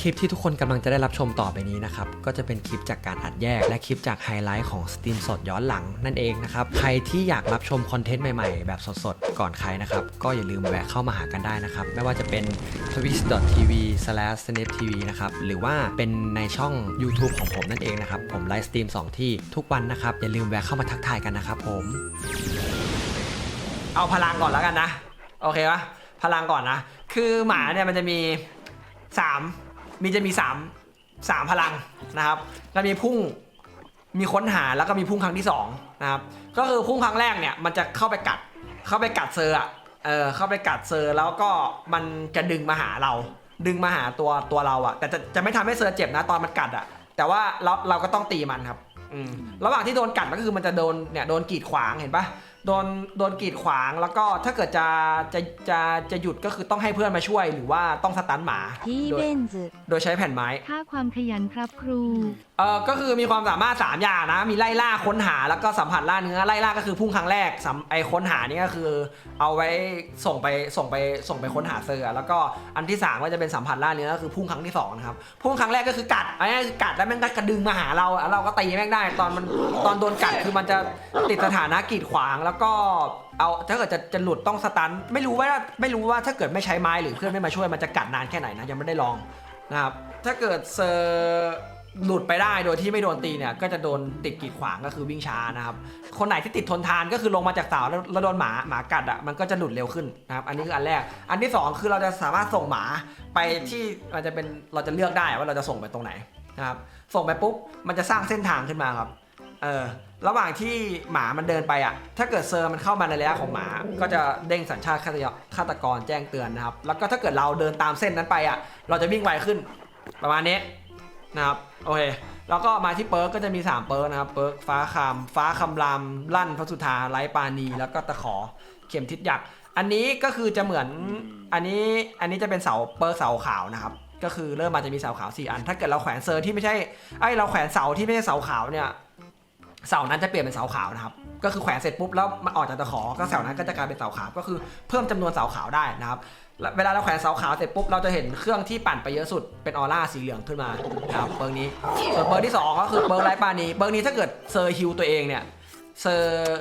คลิปที่ทุกคนกำลังจะได้รับชมต่อไปนี้นะครับ ก็จะเป็นคลิปจากการอัดแยก และคลิปจากไฮไลท์ของสตรีมสดย้อนหลังนั่นเองนะครับ ใครที่อยากรับชมคอนเทนต์ใหม่ๆ แบบสดๆ ก่อนใครนะครับ ก็อย่าลืมแวะเข้ามาหากันได้นะครับ ไม่ว่าจะเป็น twitch.tv/snaptv นะครับ หรือว่าเป็นในช่อง YouTube ของผมนั่นเองนะครับ ผมไลฟ์สตรีม2 ที่ทุกวันนะครับ อย่าลืมแวะเข้ามาทักทายกันนะครับผม เอาพลังก่อนแล้วกันนะ โอเคปะพลังก่อนนะ คือหมาเนี่ยมันจะมีสาม มีจะมีสามสามพลังนะครับแล้วมีพุ่งมีค้นหาแล้วก็มีพุ่งครั้งที่สองนะครับก็คือพุ่งครั้งแรกเนี่ยมันจะเข้าไปกัดเข้าไปกัดเซอร์อะเออเข้าไปกัดเซอร์แล้วก็มันจะดึงมาหาเรา ดึงมาหาตัวตัวเราอะแต่จะจะไม่ทำให้เซอร์เจ็บนะตอนมันกัดอะแต่ว่าเราเราก็ต้องตีมันครับอืมระหว่างที่โดนกัดก็คือมันจะโดนเนี่ยโดนกีดขวางเห็นปะ โดนโดนกีดขวางแล้วก็ถ้าเกิดจะจะจะจะหยุดก็คือต้องให้เพื่อนมาช่วยหรือว่าต้องสตันหมาพี่โดเบยนซ์ โดยใช้แผ่นไม้ ค่าความขยันครับครู เออก็คือมีความสามารถ 3 อย่างนะ มีไล่ล่าค้นหาแล้วก็สัมผัสล่าเนื้อ ไล่ล่าก็คือพุ่งครั้งแรกสัมไอค้นหานี่ก็คือ เอาไว้ส่งไปส่งไปส่งไปค้นหาเซอร์อะแล้วก็อันที่ 3 ก็จะเป็นสัมผัสล่าเนื้อก็คือพุ่งครั้งที่สองนะครับ พุ่งครั้งแรกก็คือกัดอันนี้คือกัดแล้วแม่งก็กระดึงมาหาเราอะเราก็ตีแม่งได้ตอนมันตอนโดนกัดคือมันจะติดสถานะกีดขวางแล้วก็เอาถ้าเกิดจะจะหลุดต้องสตัน ไม่รู้ว่าไม่รู้ว่าถ้าเกิดไม่ใช้ไม้หรือเพื่อนไม่มาช่วยมันจะกัดนานแค่ไหนนะยังไม่ได้ลองนะครับถ้าเกิดเซอร์หลุดไปได้โดยที่ไม่โดนตีเนี่ยก็จะโดนติดกีดขวางก็คือวิ่งช้านะครับ คนไหนที่ติดทนทานก็คือลงมาจากเสาแล้วแล้วโดนหมาหมากัดอะมันก็จะหลุดเร็วขึ้นนะครับอันนี้คืออันแรก อันที่สองคือเราจะสามารถส่งหมาไปที่มันจะเป็นเราจะเลือกได้ว่าเราจะส่งไปตรงไหนนะครับส่งไปปุ๊บมันจะสร้างเส้นทางขึ้นมาครับเออ ระหว่างที่หมามันเดินไปอะ ถ้าเกิดเซอร์มันเข้ามาในระยะของหมา ก็จะเด้งสัญชาติฆาตกรแจ้งเตือนนะครับ แล้วก็ถ้าเกิดเราเดินตามเส้นนั้นไปอะ เราจะวิ่งไวขึ้นประมาณนี้นะครับ โอเค แล้วก็มาที่เปิร์กก็จะมี 3 เปิร์กนะครับ เปิร์กฟ้าคามฟ้าคำรามลั่นพระสุธาไร้ปานี แล้วก็ตะขอเข็มทิศยักษ์ อันนี้ก็คือจะเหมือน อันนี้ อันนี้จะเป็นเสาเปิร์กเสาขาวนะครับก็คือเริ่มมาจะมีเสาขาว 4 อัน ถ้าเกิดเราแขวนเซอร์ที่ไม่ใช่ไอเราแขวนเสาที่ไม่ใช่เสาขาวเนี่ย เสานั้นจะเปลี่ยนเป็นเสาขาวนะครับ ก็คือแขวนเสร็จปุ๊บแล้วมันออกจากตะขอ ก็เสานั้นก็จะกลายเป็นเสาขาว ก็คือเพิ่มจำนวนเสาขาวได้นะครับเวลาเราแขวนเสาขาวเสร็จปุ๊บเราจะเห็นเครื่องที่ปั่นไปเยอะสุดเป็นออร่าสีเหลืองขึ้นมานะครับเบิร์กนี้ส่วนเบิร์กที่สองก็คือเบิร์กไร้ปานีเบิร์กนี้ถ้าเกิดเซอร์ฮิวตัวเองเนี่ยเซอร์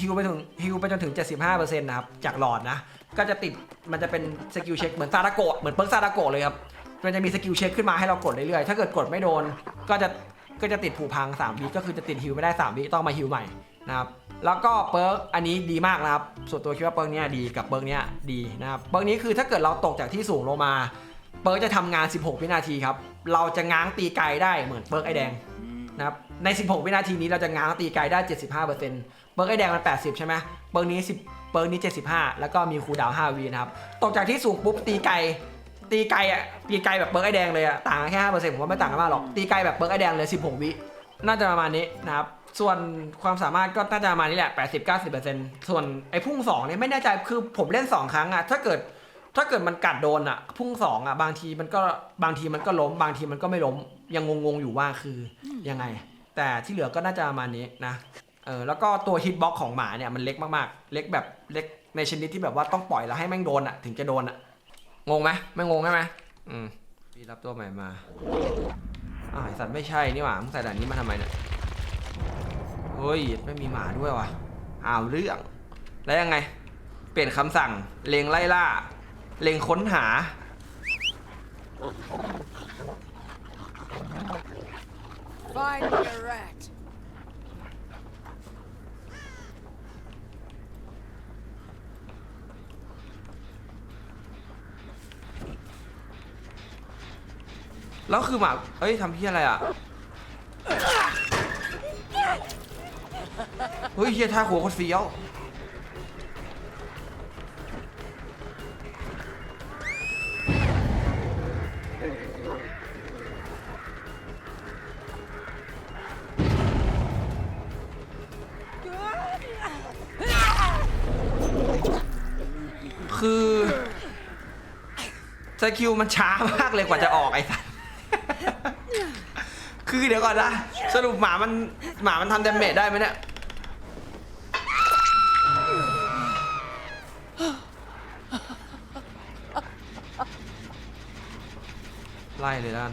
ฮิวไปถึงฮิวไปจนถึง 75%นะครับจากหลอดนะก็จะติดมันจะเป็นสกิลเช็คเหมือนซาดาโกะเหมือนเปิร์กซาดาโกะเลยครับมันจะมีสกิลเช็คขึ้นมาให้เรากดเรื่อยๆ ถ้าเกิดกดไม่โดน ก็จะ ก็จะติดผูพัง3วิก็คือจะติดฮิวไม่ได้3วิต้องมาฮิวใหม่นะครับแล้วก็เปิร์กอันนี้ดีมากนะครับส่วนตัวคิดว่าเปิร์กเนี้ยดีกับเปิร์กเนี้ยดีนะครับเปิร์กนี้คือถ้าเกิดเราตกจากที่สูงลงมา เปิร์กจะทำงาน 16 วินาทีครับเราจะง้างตีไกลได้เหมือนเปิร์กไอแดงนะครับใน 16 วินาทีนี้เราจะง้างตีไกลได้ 75%เปิร์กไอแดงมัน 80 ใช่ไหมเปิร์กนี้ 10เปิร์กนี้ 75 แล้วก็มีคูลดาวน์5วินะครับตกจากที่สูงปุ๊บตีไกล ตีไกลอะตีไกลแบบเปิร์กไอแดงเลยอะต่างกันแค่ห้าเปอร์เซ็นต์ผมว่าไม่ต่างกันมากหรอกตีไกลแบบเปิร์กไอแดงเลยสิบหกวิน่าจะประมาณนี้นะครับส่วนความสามารถก็น่าจะประมาณนี้แหละแปดสิบเก้าสิบเปอร์เซ็นต์ส่วนไอ้พุ่งสองเนี่ยไม่แน่ใจคือผมเล่นสองครั้งอะถ้าเกิดถ้าเกิดมันกัดโดนอะพุ่งสองอะบางทีมันก็บางทีมันก็ล้ม บางทีมันก็ไม่ล้ม ยังงงๆอยู่ว่าคือยังไง แต่ที่เหลือก็น่าจะประมาณนี้นะเออแล้วก็ตัวฮิตบ็อกของหมาเนี่ยมันเล็กมากๆ เล็กแบบเล็กในชนิดที่แบบว่าต้องปล่อยแล้วให้แม่งโดนอะถึงจะโดนอะ งงไหมไม่งงใช่ไหมอืมพี่รับตัวใหม่มาอ้าวไอสัตว์ไม่ใช่นี่หว่ามึงใส่ด่านนี้มาทำไมเนี่ยเฮ้ยไม่มีหมาด้วยวะอ้าวเรื่อง แล้วยังไง เปลี่ยนคำสั่งเลงไล่ล่า เลงค้นหา Find me rat. แล้วคือหมาเอ้ยทำเพี้ยอะไรอะ เฮ้ยเฮียท่าหัวคตรเฟี้ยวคือสกิลมันช้ามากเลยกว่าจะออกไอ้สัส คือเดี๋ยวก่อนนะ สรุปหมามันหมามันทำดาเมจได้ไหมเนี่ย ไล่เลยด้าน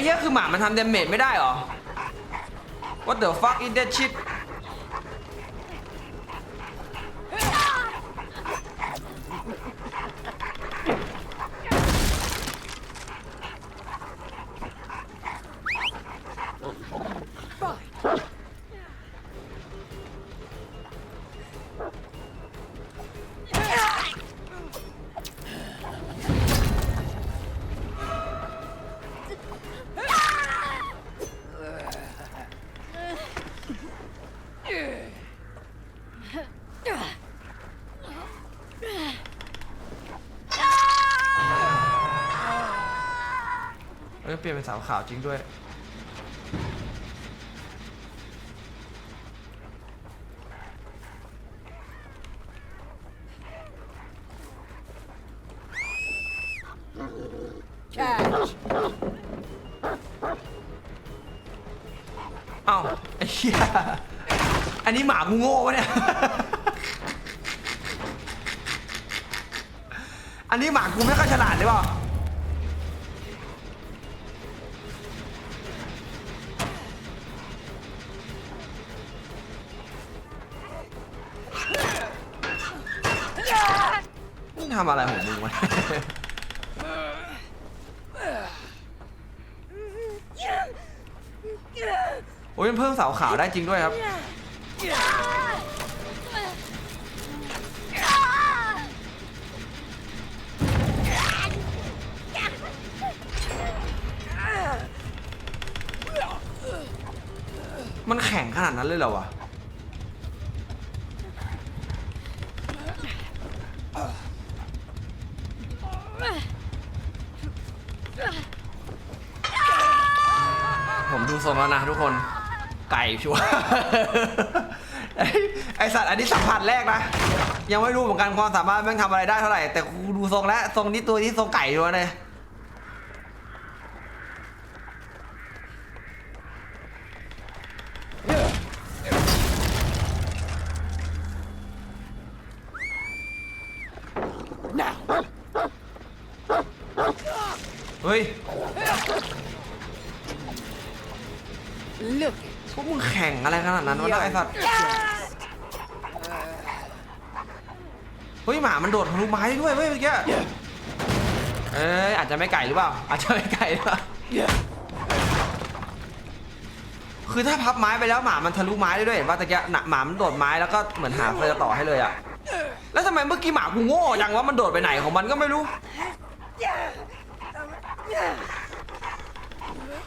ไอ้เหี้ยคือหมามันทำเดเมจไม่ได้เหรอ What the fuck is that shit เปลี่ยนเป็นสาวขาวจริงด้วยเอ้าไอ้เหี้ยอันนี้หมากูโง่ปะเนี่ย ทำอะไรของมึงวะโอ้ยมันเพิ่มเสาขาวได้จริงด้วยครับ มันแข็งขนาดนั้นเลยเหรอวะ ผมดูทรงแล้วนะทุกคน ไก่ชัวร์ ไอ้ไอสัตว์อันนี้สัมผัสแรกนะ ยังไม่รู้เหมือนกันความสามารถแม่งทำอะไรได้เท่าไหร่ แต่กูดูทรงแล้วทรงนี้ตัวนี้ทรงไก่ชัวร์เลย Now! เฮ้ย Look พวกมึงแข่ง อะไรขนาดนั้นวะเนี่ยไอสัตว์เฮ้ยหมามันโดดทะลุไม้ได้ด้วยเว้ยเมื่อกี้เอ้ยอาจจะไม่ไก่หรือเปล่าอาจจะไม่ไก่หรือเปล่าคือถ้าพับไม้ไปแล้วหมามันทะลุไม้ได้ด้วยเห็นป่ะตะเกียหนะหมามันโดดไม้แล้วก็เหมือนหาเฟอร์ต่อให้เลยอะแล้วทำไมเมื่อกี้หมากูโง่จังว่ามันโดดไปไหนของมันก็ไม่รู้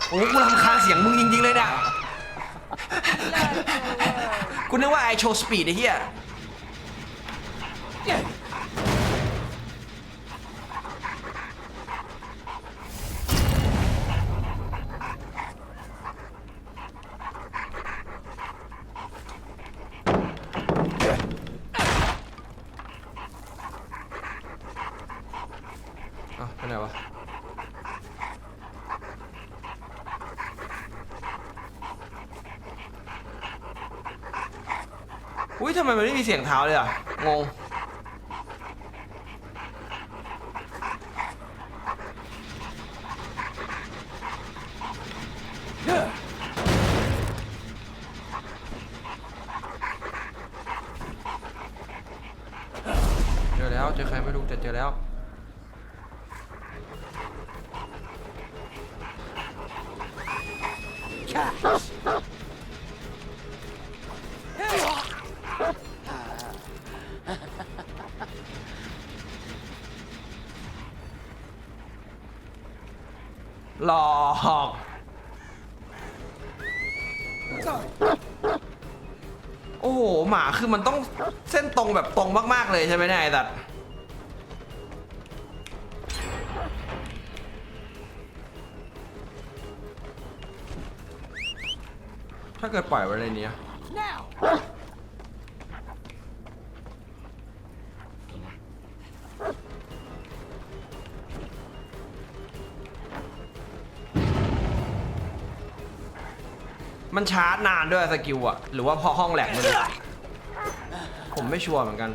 โอ้กูรำคาญเสียงมึงจริงๆเลยเนี่ย กูนึกว่าไอโชว์สปีดไอ้เหี้ย อ้าวไปไหนวะ อุ้ ยทำไมมันไม่มีเสียงเท้าเลยอะ งง เจอแล้ว เจอใครไม่รู้แต่เจอแล้ว คือมันต้องเส้นตรงแบบตรงมากๆเลยใช่ไหมเนี่ยไอ้สัตถ้าเกิดปล่อยไว้ในนี้มันชาร์จนานด้วยสกิลอะหรือว่าพอห้องแหลกมัน ผมไม่ชัวร์เหมือนกัน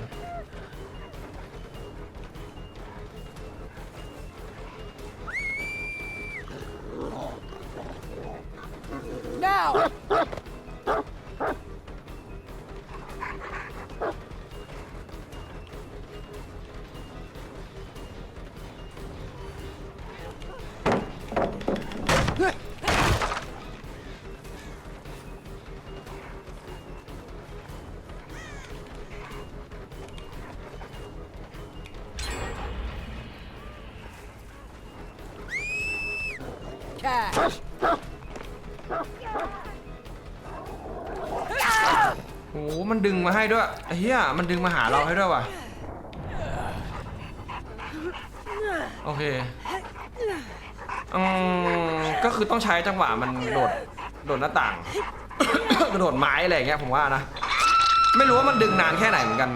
Cash! โอ้โหมันดึงมาให้ด้วยไอ้เหี้ยมันดึงมาหาเราให้ด้วยว่ะ โอเคอืมก็คือต้องใช้จังหวะมันโดด โดดหน้าต่าง กระโดดไม้อะไรอย่างเงี้ยผมว่านะ ไม่รู้ว่ามันดึงนานแค่ไหนเหมือนกัน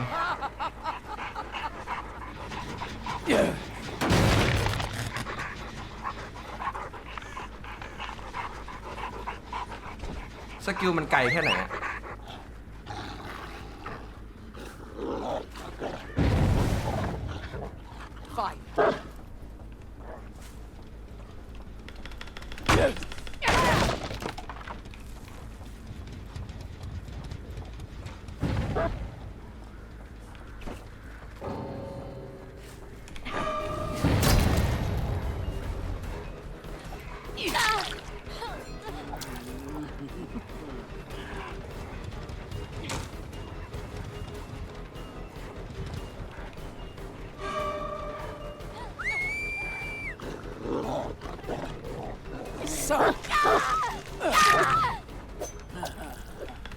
สกิลมันไกลแค่ไหนอะ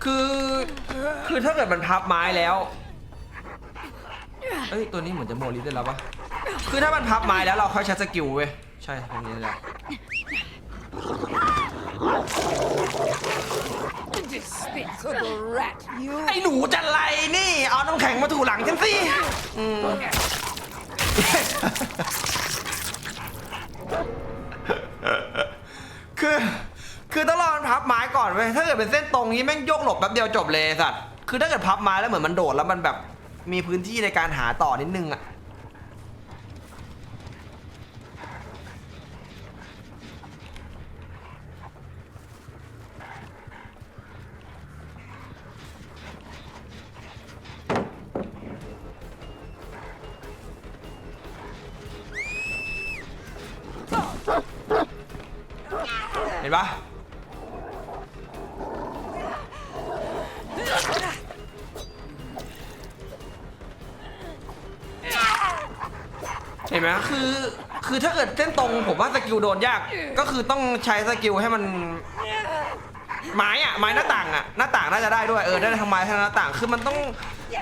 คือ คือถ้าเกิดมันพับไม้แล้วเอ้ยตัวนี้เหมือนจะโมลิได้แล้วปะคือถ้ามันพับไม้แล้วเราค่อยใช้สกิลเว้ย ใช่ตรงนี้แหละไอ้หนูจะไรนี่ เอาน้ำแข็งมาถูหลังฉันสิอืม ดเป็นเส้นตรงนี้แม่งโยกหลบแป๊บเดียวจบเลยสัตว์คือถ้าเกิดพับมาแล้วเหมือนมันโดดแล้วมันแบบมีพื้นที่ในการหาต่อนิดนึงอะ ผมว่าสกิลโดนยาก ก็คือต้องใช้สกิลให้มัน ไม้อะไม้หน้าต่างอะหน้าต่างน่าจะได้ด้วยเออได้ทั้งไม้ทั้งหน้าต่าง คือมันต้อง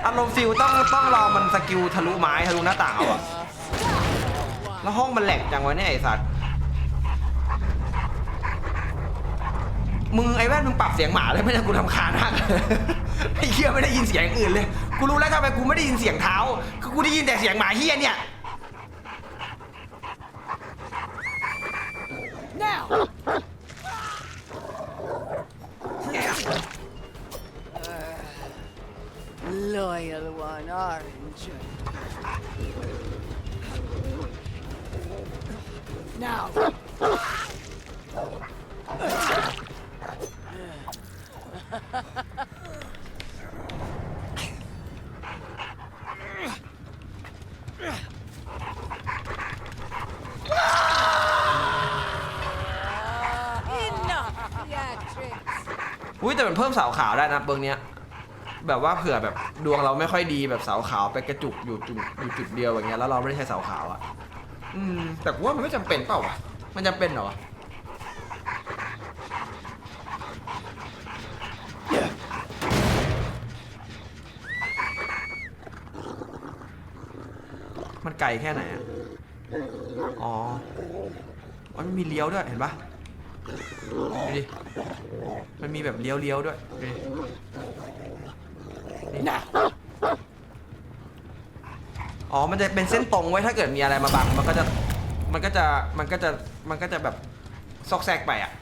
อารมณ์ฟิลต้องต้องรอมันสกิลทะลุไม้ทะลุหน้าต่างเอาอะแล้วห้องมันแหลกจังวะเนี่ยไอสัตว์มึงไอ้แว่นมึงปรับเสียงหมาเลยไม่ใช่กูทำคาญมากไอ้เหี้ยไม่ได้ยินเสียงอื่นเลย กูรู้แล้วทำไมกูไม่ได้ยินเสียงเท้า คือกูได้ยินแต่เสียงหมาเหี้ยเนี่ย now! Loyal one, Orange. Now, เพิ่มเสาขาวได้นะเบิงเนี้ยแบบว่าเผื่อแบบดวงเราไม่ค่อยดีแบบเสาขาวไปกระจุกอยู่จุดอยู่จุดเดียวอย่างเงี้ยแล้วเราไม่ได้ใช้เสาขาวอะอืมแต่กูว่ามันไม่จำเป็นเปล่าวะมันจำเป็นเหรอวะมันไกลแค่ไหนอะอ๋อมันมีเลี้ยวด้วยเห็นปะ ดูดิ มันมีแบบเลี้ยวเลี้ยวๆด้วยดูดินี่อ๋อ มันจะเป็นเส้นตรงไว้ถ้าเกิดมีอะไรมาบัง มันก็จะ มันก็จะ มันก็จะ มันก็จะแบบซอกแซกไปอะ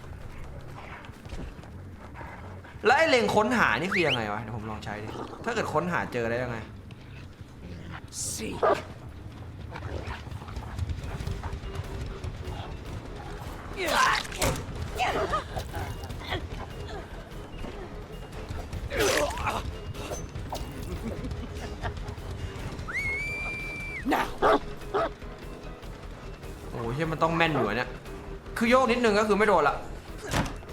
แล้วไอ้เล็งค้นหานี่คือยังไงวะ เดี๋ยวผมลองใช้ดิ ถ้าเกิดค้นหาเจอได้ยังไง Seek. ต้องแม่นอยู่อเนี่ย คือโยกนิดนึงก็คือไม่โดนละ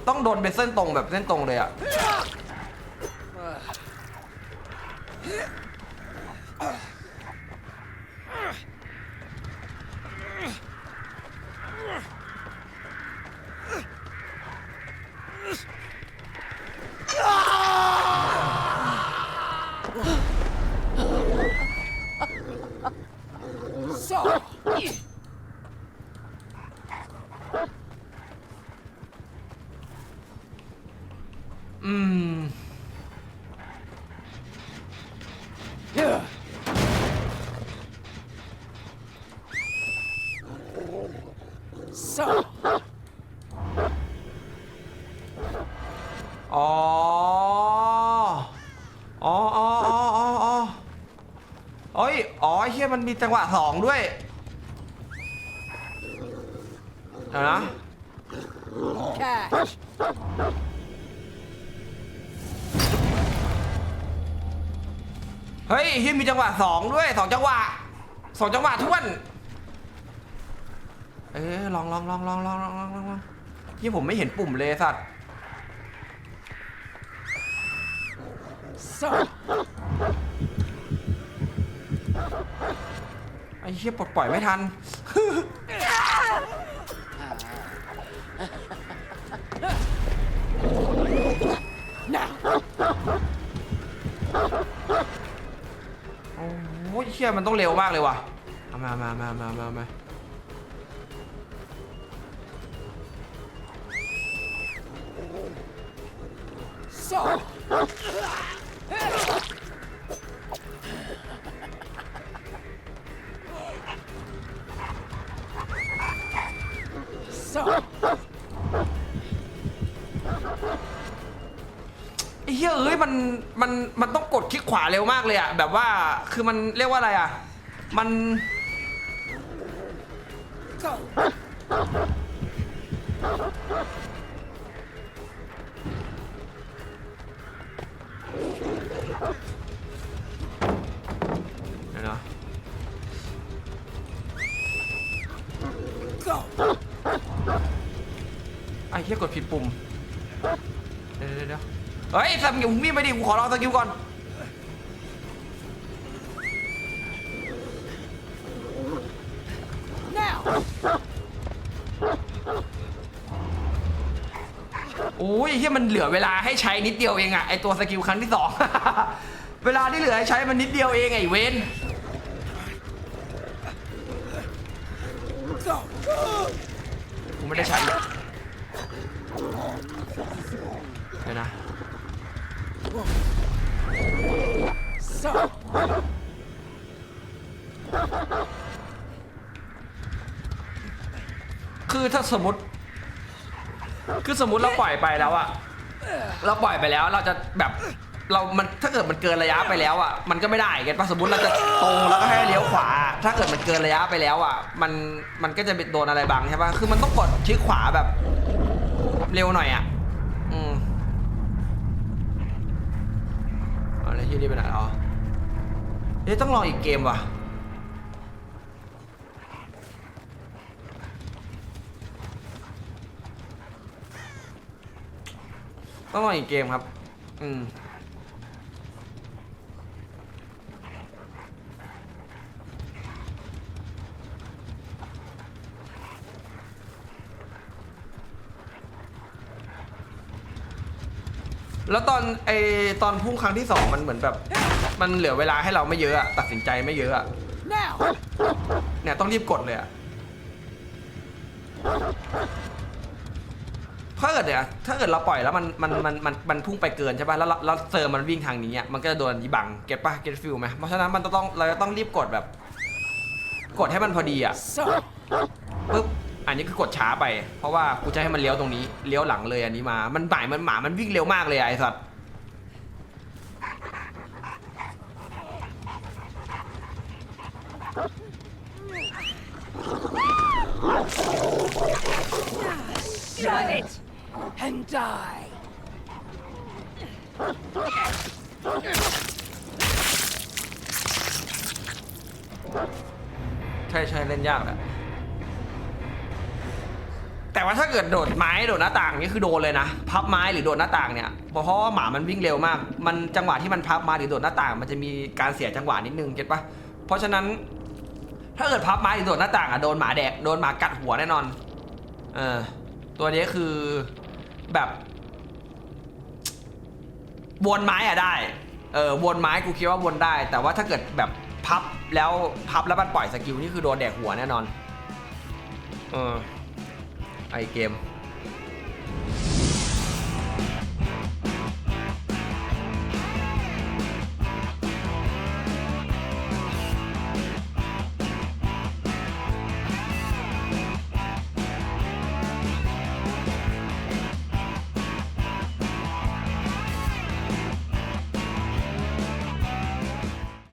ต้องโดนเป็นเส้นตรงแบบเส้นตรงเลยอะ อืม Yeah. So, อ๋ออ๋อ อ๋ออ๋ออ๋ออ๋อเอ้ย อ๋อเฮียมันมีจังหวะสองด้วยเดี๋ยวนะเฮ้ยเฮียมีจังหวะสองด้วยสองจังหวะสองจังหวะท้วน เออลองลองลองลองลองลองลองลองเฮียผมไม่เห็นปุ่มเลยสัตว์ไอ้เฮียปลดปล่อยไม่ทัน โอ้ยเชี่ยมันต้องเร็วมากเลยว่ะเอามามามามามามา มันมันต้องกดคลิกขวาเร็วมากเลยอะแบบว่าคือมันเรียกว่าอะไรอะมัน เดี๋ยวนะไอ้เฮียกดผิดปุ่ม เดี๋ยวเดี๋ยวเดี๋ยว เฮ้ยสกิลมีดไปดิกูขอลองสกิลก่อนโอ้ยที่มันเหลือเวลาให้ใช้นิดเดียวเองอะไอตัวสกิลครั้งที่สอง เวลาที่เหลือให้ใช้มันนิดเดียวเองไอเวน Go. กูไม่ได้ใช้เลยเดี๋ยวนะ So. คือถ้าสมมติ คือสมมติเราปล่อยไปแล้วอะเราปล่อยไปแล้วเราจะแบบเรา มัน ถ้าเกิดมันเกินระยะไปแล้วอะมันก็ไม่ได้ก็ตป่ะสมมติเราจะตรงแล้วก็ให้เลี้ยวขวา ถ้าเกิดมันเกินระยะไปแล้วอะมัน มันก็จะโดนอะไรบังใช่ป่ะ คือมันต้องกดคลิกขวาแบบ เร็วหน่อยอะอืมอะไรที่นี่ไปไหนอ๋อเฮ้ยต้องลองอีกเกมว่ะ ต้องลองอีกเกมครับ อืมแล้วตอนไอตอนพุ่งครั้งที่สองมันเหมือนแบบ มันเหลือเวลาให้เราไม่เยอะอะตัดสินใจไม่เยอะอะ Now. เนี่ยต้องรีบกดเลยอะถ้าเกิดเนี่ย ถ้าเกิดเราปล่อยแล้วมันมันมันมันมันพุ่งไปเกินใช่ป่ะแล้วแล้วแล้วเซอร์มันวิ่งทางนี้อะมันก็จะโดนยีบังเก็ตป่ะเก็ตฟิลไหมเพราะฉะนั้นมันต้องเราจะต้องรีบกดแบบ กดให้มันพอดีอะ So. ปึ๊บอันนี้คือกดช้าไป เพราะว่ากูจะให้มันเลี้ยวตรงนี้เลี้ยวหลังเลยอันนี้มา มันหมายมันหมามันวิ่งเร็วมากเลยอะไอ้สัตว์ Shut it and die. ใช่ใช่เล่นยากแหละแต่ว่าถ้าเกิดโดดไม้โดดหน้าต่างนี่คือโดนเลยนะ พับไม้หรือโดดหน้าต่างเนี่ยเพราะว่าหมามันวิ่งเร็วมาก มันจังหวะที่มันพับไม้หรือโดดหน้าต่าง มันจะมีการเสียจังหวะนิดนึงเก็ตปะเพราะฉะนั้น ถ้าเกิดพับไม้หรือโดดหน้าต่างอะโดนหมาแดกโดนหมากัดหัวแน่นอนเออตัวนี้คือ แบบวนไม้อะได้เออวนไม้กูคิดว่าวนได้ แต่ว่าถ้าเกิดแบบพับแล้วพับแล้วมันปล่อยสกิลนี่คือโดนแดกหัวแน่นอนเออไอเกม